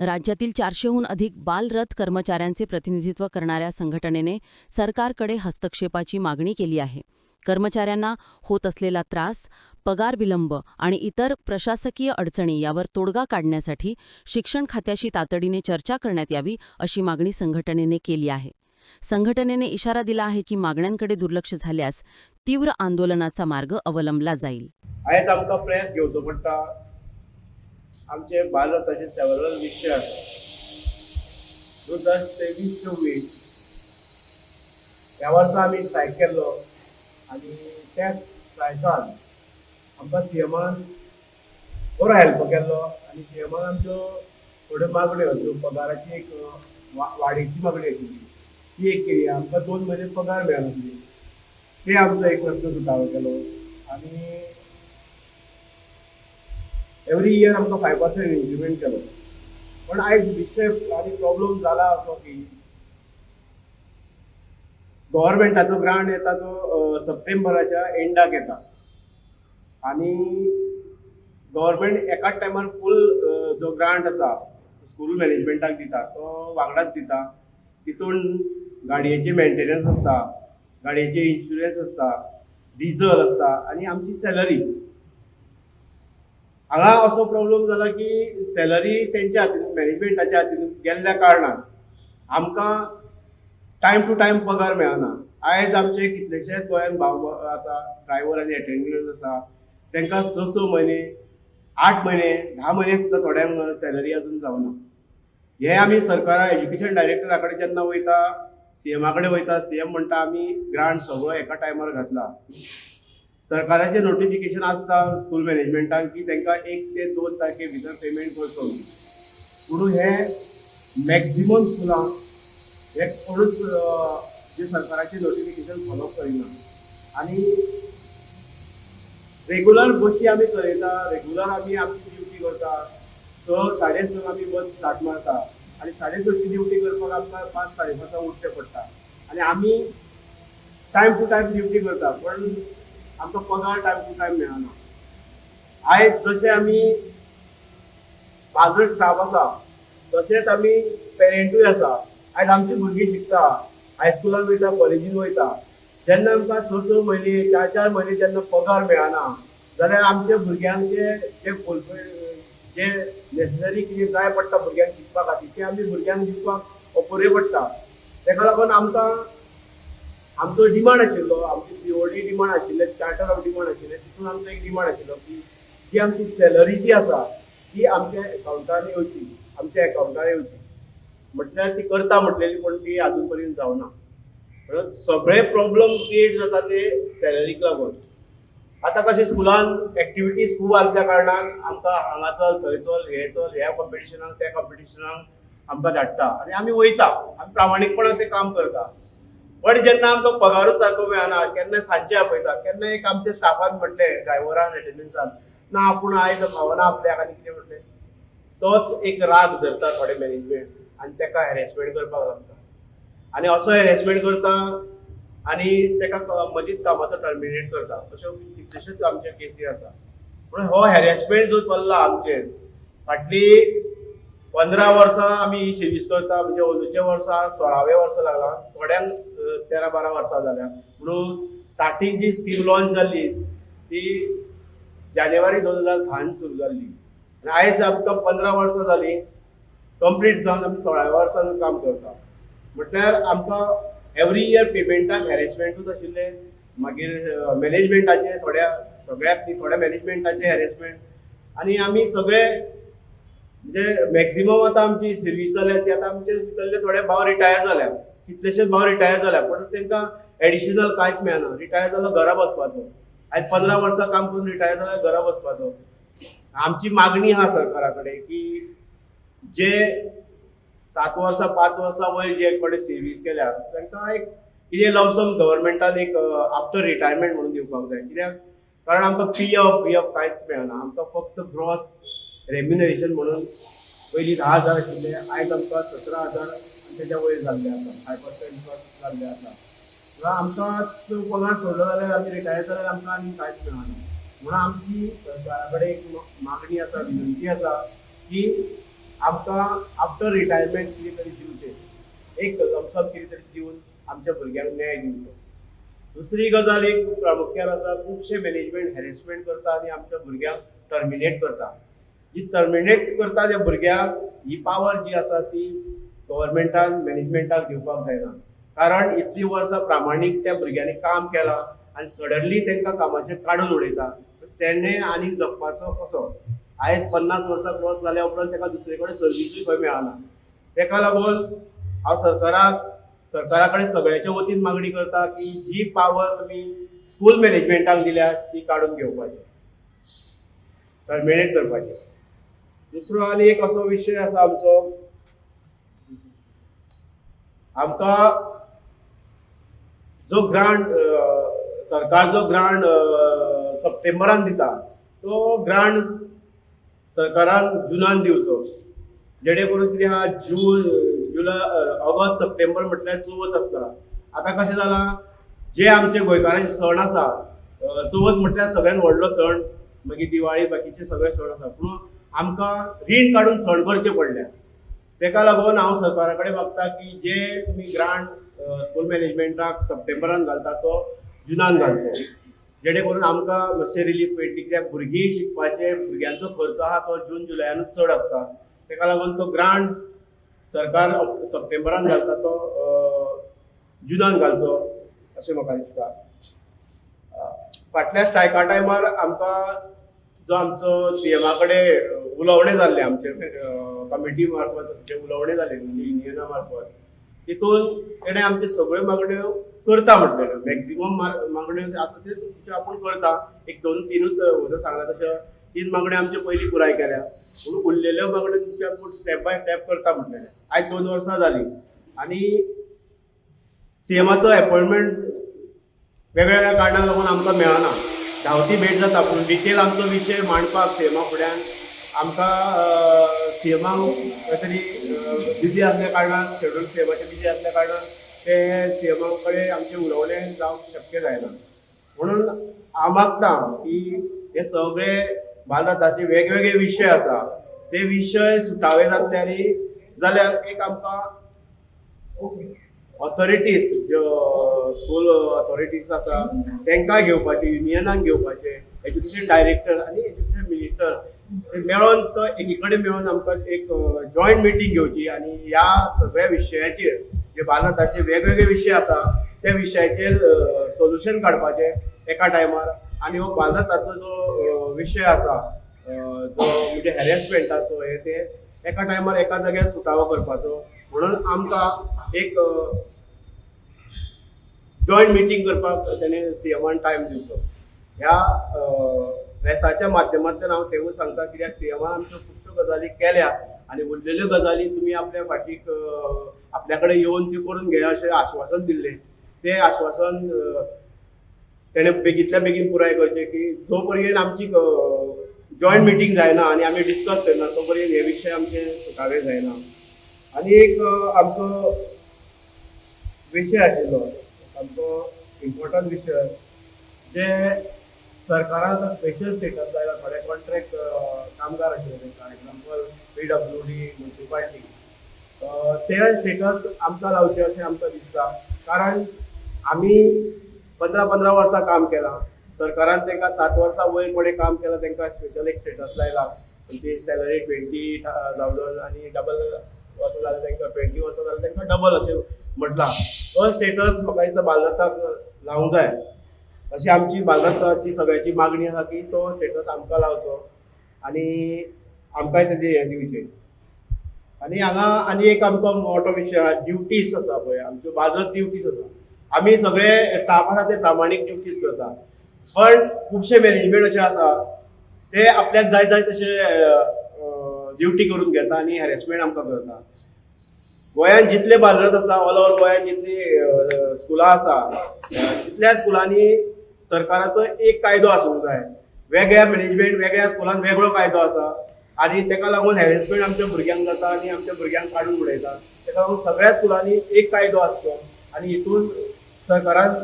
राज्यातील चारशेहून अधिक बालरथ कर्मचाऱ्यांचे प्रतिनिधित्व करणाऱ्या संघटनेने सरकारकडे हस्तक्षेपाची मागणी केली आहे. कर्मचाऱ्यांना होत असलेला त्रास पगार विलंब आणि इतर प्रशासकीय अडचणी यावर तोडगा काढण्यासाठी शिक्षण खात्याशी तातडीने चर्चा करण्यात यावी अशी मागणी संघटनेने केली आहे. संघटनेने इशारा दिला आहे की मागण्यांकडे दुर्लक्ष झाल्यास तीव्र आंदोलनाचा मार्ग अवलंबला जाईल. आयज आमकां प्रयास घेवचो पडटा आमचे बालरथाचे सेवरल विशय आसा दोन हजार तेवीस चोवीस. ह्या वर्सा आमी स्ट्रायक केल्लो आनी त्या स्ट्रायकान आमकां सी एमान बरो हेल्प केल्लो आनी सी एमान आमच्यो थोड्यो मागण्यो ज्यो पगाराची एक वा- वाडीची मागणी आशिल्ली ती. एक केली. आमकां दोन म्हयने पगार मेळनासली ते आमचो एक प्रश्न सुटावो केलो आनी एवरी इयर आमकां फायव पर्संट इन्क्रिमेंट केलो पण आयज विशय आनी प्रॉब्लम जाला असो की गव्हर्मेंटाचो ग्रांट येता तो सप्टेंबराच्या एंडाक येता। आनी गव्हर्मेंट एकाच टायमार फूल जो ग्रांट आसा स्कूल मॅनेजमेंटाक दिता तो वांगडाच दिता। तितून गाडयेचे मेंटेनन्स आसता गाडयेचे इन्शुरन्स आसता डिझल आसता आनी आमची सॅलरी हांगा असो प्रॉब्लेम जाला की सॅलरी तेंच्या हातीन मॅनेजमेंटाच्या हातीन गेल्ल्या कारणान आमकां टायम टू टायम पगार मेळना आयज आमचे कितलेशेच गोंयान भाव आसा ड्रायव्हर आनी एटेंडंट आसा तांकां स स म्हयने आठ म्हयने धा म्हयने सुद्दां थोड्यांक सॅलरी अजून जावना. हे आमी सरकारा एज्युकेशन डायरेक्टरा कडेन जेन्ना वयता सी एमा कडेन वयता सी एम म्हणटा आमी ग्रांट सगळो एका टायमार घातला. सरकाराचें नोटिफिकेशन आसता स्कूल मॅनेजमेंटाक की तांकां एक ते दोन तारखे भितर पेमेंट करचो म्हणून. हे मॅक्झिमम स्कुलां हे कोणूच जे सरकाराचें नोटिफिकेशन फॉलो करिना. आनी रेगुलर बसी आमी चलयता रेगुलर आमी आमची ड्युटी करता. स साडे संक आमी बस स्टार्ट मारता. आनी साडे सची ड्युटी करपाक आमकां पांच साडे पांचांक उठचें पडटा आनी आमी टायम टू टायम ड्युटी करता. पण आमकां पगार टायम टू टायम मेळना आयज जशें आमी माझो स्टाफ आसा तशेंच आमी पेरेंटूय आसा आयज आमची भुरगीं शिकता हायस्कुलान वयता कॉलेजीन वयता जेन्ना आमकां स स म्हयने चार चार म्हयने जेन्ना पगार मेळना जाल्यार आमच्या भुरग्यांक जे जे फुलफील जे नेसेसरी कितें जाय पडटा भुरग्यांक शिकपा खातीर तें आमी भुरग्यांक दिवपाक अपुरे पडटा तेका लागून आमकां आमचो डिमांड आशिल्लो आमची सीओडी डिमांड आशिल्ले चार्टर ऑफ डिमांड आशिल्ले तितून आमचो एक डिमांड आशिल्लो की जी आमची सॅलरी जी आसा ती आमच्या एकावंटान येवची आमच्या एकावंटार येवची म्हटल्यार ती करता म्हटलेली पूण ती अजून पर्यंत जावना म्हणून सगळे प्रोब्लम क्रिएट जाता ते सॅलरीक लागून आतां कशें स्कुलान एक्टिविटीज खूब आसल्या कारणान आमकां हांगा चल थंय चल हे चल ह्या कॉम्पिटिशनाक त्या कॉम्पिटिशनाक आमकां धाडटा. आनी आमी वयता आमी प्रामाणीकपणान तें काम करता. पण जेन्ना आमकां पगारूच सारको मेळना केन्ना सांजचे आपयता केन्ना एक आमच्या स्टाफान म्हटलें ड्रायव्हरान एटेंडन्सान ना आपूण आयज पावना आपल्याक आनी कितें म्हटलें? तोच एक राग धरता थोडे मॅनेजमेंट आनी ताका हॅरेसमेंट करपाक लागता आनी असो हॅरेसमेंट करता आनी ताका मदींच कामाचो टर्मिनेट करता. अश्यो कितल्योश्योच आमच्यो केसी आसा पूण हो हॅरेसमेंट जो चल्ला आमचेर फाटली पंदरा वर्सां आमी ही सर्वीस करता. म्हणजे अंदुच्या वर्सा सोळावे वर्सां लागला. थोड्यांक तेरा बारा वर्सां जाल्या म्हणून स्टार्टींग जी स्कीम लॉन्च जाल्ली ती जानेवारी दोन हजार धान सुरू जाल्ली आनी आयज आमकां पंदरा वर्सां जालीं कंप्लीट जावन आमी सोळाव्या वर्सान काम करता. म्हटल्यार आमकां एवरी इयर पेमेंटाक हॅरेसमेंटूच आशिल्ले मागीर मॅनेजमेंटाचे थोड्या सगळ्याक ती थोड्या मॅनेजमेंटाचे हॅरेसमेंट आनी आमी सगळे म्हणजे मॅक्झिमम आतां आमची सर्वीस जाल्या ती आतां आमचे भितरले थोडे भाव रिटायर जाल्या कितलेशेच भाव रिटायर जाल्या पण तांकां एडिशनल कांयच मेळना रिटायर जालो घरा बसपाचो आयज पंदरा वर्सां काम करून रिटायर जाल्यार घरा बसपाचो आमची मागणी आहा सरकारा कडेन की जे सात वर्सां पांच वर्सां वयर जे कोणे सर्वीस केल्या तांकां एक कितें लमसम गव्हर्मेंटान एक आफ्टर रिटायरमेंट म्हणून दिवपाक जाय. कित्याक कारण आमकां पी एफ पी एफ कांयच मेळना आमकां फक्त ग्रॉस रेम्युनरेशन म्हणून पयलीं धा हजार आशिल्ले आयज आमकां सतरा हजार तेच्या वयर जाल्ले आसा फाय पर्सेंट जाल्ले आसा किंवां आमकां पगार सोडलो जाल्यार आमी रिटायर जाल्यार आमकां आनी कांयच मेळना म्हणून आमची सरकारा कडेन एक मागणी आसा विनंती आसा की आमकां आफ्टर रिटायरमेंट कितें तरी दिवचें एक लमसम कितें तरी दिवन आमच्या भुरग्यांक न्याय दिवचो दुसरी गजाल एक प्रामुख्यान आसा खुबशे मॅनेजमेंट हॅरेसमेंट करता आनी आमच्या भुरग्यांक टर्मिनेट करता जी टर्मिनेट करता त्या भुरग्यांक ही पावर जी आसा ती गव्हर्मेंटान मॅनेजमेंटाक दिवपाक जायना कारण इतलीं वर्सां प्रामाणीक त्या भुरग्यांनी काम केलां आनी सडनली तांकां कामाचें काडून उडयता तेणे आनीक जगपाचो कसो आयज पन्नास वर्सां क्रॉस जाल्या उपरांत ताका दुसरे कडेन सर्विसूय खंय मेळना ताका लागून हांव सरकाराक सरकारा कडेन सगळ्याच्या वतीन मागणी करता की जी पावर तुमी स्कूल मॅनेजमेंटाक दिल्या ती काडून घेवपाची टर्मिनेट करपाची दुसरो आनी एक असो विशय आसा आमचो आमकां जो ग्रांट सरकार जो ग्रांट सप्टेंबरान दिता तो ग्रांट सरकारान जुनान दिवचो. जेणे करून कितें आहा जून जुलय ऑगस्ट सप्टेंबर म्हटल्यार चवथ आसता. आतां कशें जालां? जे आमचे गोंयकारांचे सण आसा चवथ म्हटल्यार सगळ्यांत व्हडलो सण मागीर दिवाळी बाकीचे सगळे सण आसा. पूण आमकां रीण काडून सण करचे पडल्या तेका लागून हांव सरकारा कडेन मागता की जे तुमी ग्रांट स्कूल मॅनेजमेंटाक सप्टेंबरान घालता तो जुनान घालचो. जेणे करून आमकां मातशें रिलीफ मेळटली कित्याक भुरगीं शिकपाचे भुरग्यांचो खर्च आहा तो जून जुलयानूच चड आसता. तेका लागून तो ग्रांट सरकार सप्टेंबरान घालता तो जुनान घालचो अशें म्हाका दिसता. फाटल्या स्ट्रायका टायमार आमकां जो आमचो सीएमा कडेन उलोवणें जाल्लें आमचे कमिटी मार्फत जे उलोवणें जालें युनियना मार्फत तितून तेणें आमचे सगळ्यो मागण्यो करता म्हटलेल्यो मॅक्झिमम मागण्यो आसा त्यो तुमच्यो आपूण करता. एक दोन तीनूच उदक सांगला तशें तीन मागण्यो आमच्यो पयलीं पुराय केल्या. पूण उरलेल्यो मागण्यो तुमच्या आपूण स्टेप बाय स्टेप करता म्हटलेलें आयज दोन वर्सां जालीं आनी सीएमाचो वेगळ्या वेगळ्या कारणांक लागून आमकां मेळना धांवती भेट जाता पूण डिटेल आमचो विशय मांडपाक सीएमा फुड्यान. आमकां सीएमाक खंय तरी बिजी आसल्या कारणान शेड्यूल सीएमाचे बिजी आसल्या कारणान ते सीएमा कडेन आमचें उलोवणें जावंक शक्य जायना. म्हणून हांव मागता की हे सगळे भारताचे वेगवेगळे विशय आसा ते विशय सुटावे जातल्यानी जाल्यार एक आमकां ऑथॉरिटीज ज्यो स्कूल ऑथॉरिटीज आसा तांकां घेवपाचे युनियनांक घेवपाचे एज्युकेशन डायरेक्टर आनी एज्युकेशन मिनिस्टर ते मेळोन तो एकी कडेन मेळोन आमकां एक जॉयंट मिटींग घेवची आनी ह्या सगळ्या विशयाचेर जे भारताचे वेगवेगळे विशय आसा त्या विशयाचेर सोल्युशन काडपाचें एका टायमार आनी हो भारताचो जो विशय आसा जो म्हणजे हॅरेसमेंटाचो हे ते एका टायमार एका जाग्यार सुटावो करपाचो. म्हणून आमकां एक जॉयंट मिटींग करपाक ताणें सीएमान टायम दिवचो. ह्या प्रेसाच्या माध्यमांतल्यान हांव तेवूय सांगता कित्याक सीएमान आमच्यो खुबश्यो गजाली केल्या आनी उरलेल्यो गजाली तुमी आपल्या फाटीक आपल्या कडेन येवन त्यो करून घेया अशें आश्वासन दिल्लें तें आश्वासन तेणें तेणे बेगींतल्या बेगीन पुराय करचें की जो पर्यंत आमची जॉयंट मिटींग जायना आनी आमी डिस्कस करना तो पर्यंत हे विशय आमचे सुटावे जायना. आनी एक आमचो विशय आशिल्लो. आमचो इम्पॉर्टंट विशय जे सरकारान स्पेशल स्टेटस लायला थोडे कॉन्ट्रॅक्ट कामगार आशिल्ले तांकां example P W D municipality ते स्टेटस आमकां लावचे अशें आमकां दिसता. कारण आमी पंदरा पंदरा वर्सां काम केलां. सरकारान तांकां सात वर्सां वयर कोणें काम केलां तांकां स्पेशल एक स्टेटस लायला. तांची सॅलरी ट्वेंटी थावजंड आनी डबल वर्सां जालें तांकां ट्वेंटी वर्सां जालें तांकां डबल अशें म्हटला तो स्टेटस म्हाका दिसता बालरताक लावंक जाय. अशी आमची बालरताची सगळ्याची मागणी आसा की तो स्टेटस आमकां लावचो आनी आमकांय तेजे हें दिवचें आनी हांगा आनी एक आमकां मोठो विशय आहा ड्युटीज आसा पळय आमच्यो बाजत ड्युटीज आसा आमी सगळे स्टाफ आसा ते प्रामाणीक ड्युटीज करता पण खुबशे मॅनेजमेंट अशे आसा ते आपल्याक जाय जाय तशे ड्युटी करून घेता आनी हॅरेसमेंट आमकां करता गोंयांत जितले बालरथ आसा ऑल ओव्हर गोंयांत जितली स्कुलां आसा तितल्या स्कुलांनी सरकाराचो एक कायदो आसूंक जाय. वेगळ्या मॅनेजमेंट वेगळ्या स्कुलान वेगळो कायदो आसा. आनी तेका लागून हॅरेसमेंट आमच्या भुरग्यांक जाता आनी आमच्या भुरग्यांक काडून उडयता. तेका लागून सगळ्या स्कुलांनी एक कायदो आसचो आनी हितून सरकारान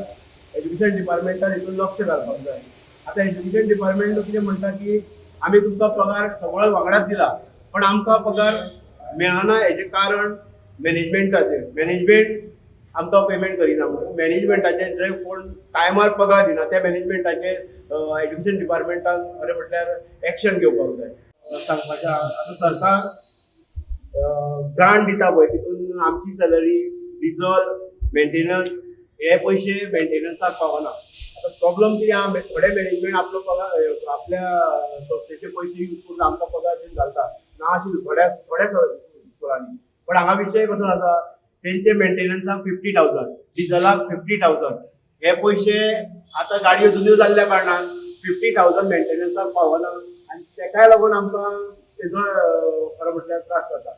एज्युकेशन डिपार्टमेंटान हितून लक्ष घालपाक जाय. आतां एज्युकेशन डिपार्टमेंट कितें म्हणटा की आमी तुमकां पगार सगळो वांगडाच दिला पण आमकां पगार मेळना हेजें कारण मॅनेजमेंटाचे. मॅनेजमेंट आमकां पेमेंट करिना म्हणून. मॅनेजमेंटाचे जे कोण टायमार पगार दिना त्या मॅनेजमेंटाचेर एज्युकेशन डिपार्टमेंटान खरें म्हटल्यार एक्शन घेवपाक जाय अं, सांगपाचें आतां सरकार ग्रांट दिता पळय तितून आमची सॅलरी डिजल मेंटेनन्स हे पयशे मेंटेनन्साक पावना. आतां प्रॉब्लम कितें आहा थोडे मॅनेजमेंट आपलो पगार आपल्या संस्थेचे पयशे यूज करून आमकां पगार बीन घालता ना अशी थोड्या थोड्या स्कुलांनी पण हांगा विशय कसो आसा तेंचे मेंटेनन्साक फिफ्टी थावजंड डिजलाक फिफ्टी थावजंड हे पयशे आतां गाडयो जुन्यो जाल्ल्या कारणान फिफ्टी थावजंड मेंटेनन्साक पावना आनी तेकाय लागून आमकां तेजो अं, खरें म्हटल्यार त्रास जाता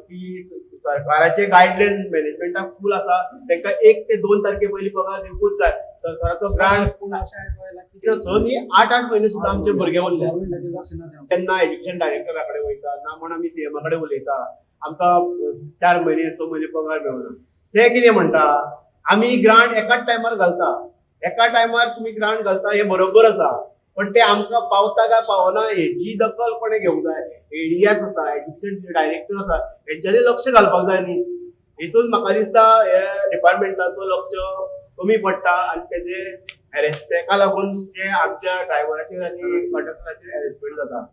की स- सरकाराचे गायडलायन मॅनेजमेंटाक फूल आसा तांकां एक ते दोन तारखे पयलीं पगार दिवपूच जाय सरकाराचो ग्रांट स न्ही आठ आठ म्हयने सुद्दां आमचे भुरगे उरले तेन्ना एज्युकेशन डायरेक्टरा कडेन वयता ना म्हण आमी सीएमा कडेन उलयता आमकां चार म्हयने स म्हयने पगार मेळना ते कितें म्हणटा आमी ग्रांट एकाच टायमार घालता. एका टायमार तुमी ग्रांट घालता हे बरोबर आसा पण ते आमकां पावता काय पावना हेची दखल कोणें घेवंक जाय एडीएस आसा एज्युकेशन डायरेक्टर आसा हेंच्यांनी लक्ष घालपाक जाय न्ही. हितून म्हाका दिसता हे डिपार्टमेंटाचो लक्ष कमी पडटा आनी तेजे हॅरेस तेका लागून जे आमच्या ड्रायव्हराचेर आनी कंडक्टराचेर हॅरेसमेंट जाता.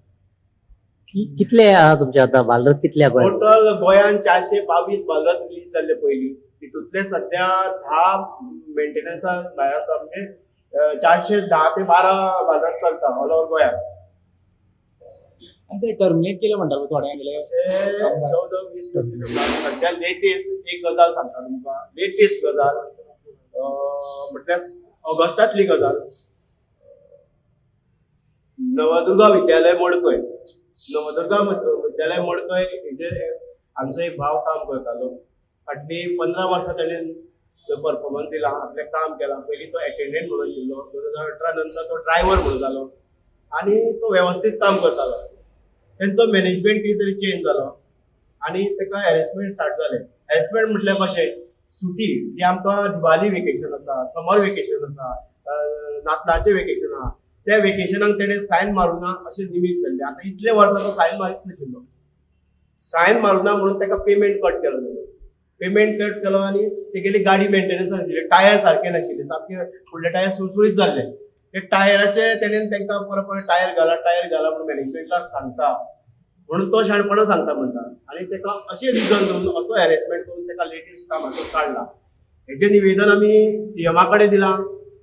कितले आहा तुमचे आता? बालरथ कितले? टोटल गोंयान चारशे बावीस बालरथ रिलीज जाल्ले पयलीं तितूंतले सध्या धा मेंटेनन्सा भायर आसा म्हणजे चारशे धा ते बारा बालरथ चलता ऑल ओव्हर आणि ते टर्मिनेट केले म्हणटा पळय थोड्या गेले अशे जवळ जवळ वीस पंचवीस. सध्या लेटेस्ट एक गजाल सांगता तुमकां लेटेस्ट गजाल म्हटल्यार ऑगस्टांतली गजाल. नवदुर्गा विद्यालय मडकय नवदुर्गा विद्यालय मडकय हेजेर आमचो एक भाव काम करतालो फाटली पंदरा वर्सां ताणें परफॉर्मन्स दिला आपलें काम केलां पयलीं तो एटेंडंट म्हणून आशिल्लो दोन हजार अठरा नंतर तो ड्रायव्हर म्हणून जालो आनी तो वेवस्थीत काम करतालो तेंचो मॅनेजमेंट कितें तरी चेंज जालो आनी ताका हॅरेसमेंट स्टार्ट जालें हॅरेसमेंट म्हटल्या कशें सुटी जी आमकां दिवाली वेकेशन आसा समर वेकेशन आसा अं, नातलाचें वेकेशन आसा त्या वेकेशनाक तेणें सायन मारूना अशें निमीत धरलें आतां इतले वर्सां तो सायन मारीत नाशिल्लो सायन मारूना म्हणून ताका पेमेंट कट केलो पेमेंट कट केलो आनी तेगेली गाडी मेंटेनन्स म्हणजे आशिल्ली टायर सारके नाशिल्ले सामके फुडले टायर सुळसुळीत जाल्ले ते टायराचे तेणेन तांकां परत परत टायर घाला टायर घाला म्हणून मॅनेजमेंटाक सांगता. म्हणून तो शाणपणां सांगता म्हणटा आनी ताका अशें रिजन दोन असो हॅरेसमेंट करून ताका लेटेस्ट कामाचो काडला हेजें निवेदन आमी सीएमा कडेन दिलां.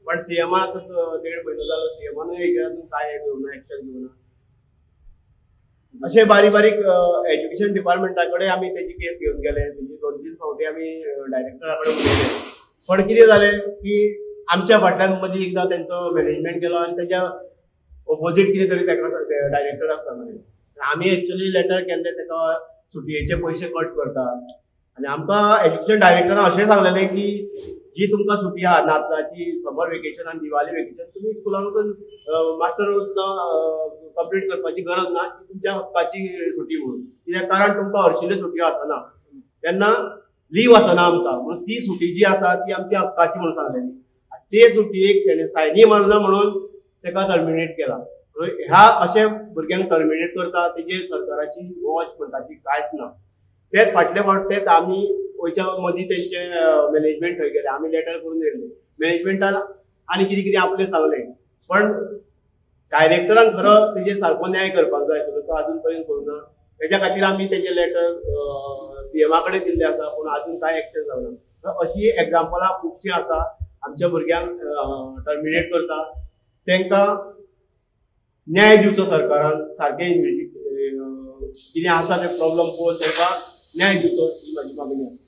पण सीएमान आतां देड म्हयनो जालो सीएमानूय हेजेर काय घेवना एक्शन घेवना असे बारीक बारीक एज्युकेशन डिपार्टमेंटा कडेन आमी तेजी केस घेवन गेले. त्याची दोन तीन फावटी आमी डायरेक्टरा कडेन उलयले पण कितें जालें की आमच्या फाटल्यान मदीं एकदां तेंचो मॅनेजमेंट केलो आनी तेज्या ऑपोजीट कितें तरी ताका डायरेक्टराक सांगलें आमी एक्चुली लेटर केल्ले ताका सुटयेचे पयशे कट करता आनी आमकां एज्युकेशन डायरेक्टरान अशें सांगलेलें की जी तुमकां सुटी आहा नातलाची समर वेकेशन आनी दिवाली वेकेशन तुमी स्कुलान वचून मास्टर रुल्स कंप्लीट करपाची गरज ना ती तुमच्या हक्काची सुटी म्हणून. कित्याक कारण तुमकां हरशिल्ल्यो सुटयो आसना तेन्ना लीव आसना आमकां म्हणून ती सुटी जी आसा ती आमची हक्काची म्हणून सांगलेली. ते सुटयेक तेणे सायनी मारना म्हणून ताका टर्मिनेट केला. ह्या अशे भुरग्यांक टर्मिनेट करता तेजेर सरकाराची वॉच म्हणटा ती कांयच ना. तेच फाटले फावट तेच आमी वयच्या मदीं तेंचे मॅनेजमेंट थंय गेले आमी लेटर करून येयल्ले मॅनेजमेंटान आनी कितें कितें आपलें सांगलें पण डायरेक्टरान खरो तेजेर सारको न्याय करपाक जाय आशिल्लो तो आजून पर्यंत करूना तेज्या खातीर आमी तेजें लेटर सीएमा कडेन दिल्लें आसा पूण आजून कांय एक्शन जावना तर अशी एग्जाम्पलां खुबशीं आसा आमच्या भुरग्यांक टर्मिनेट करता तांकां न्याय दिवचो सरकारान सारकें कितें आसा ते प्रॉब्लम पळोवन तांकां न्याय दिवचो ही म्हाजी मागणी आसा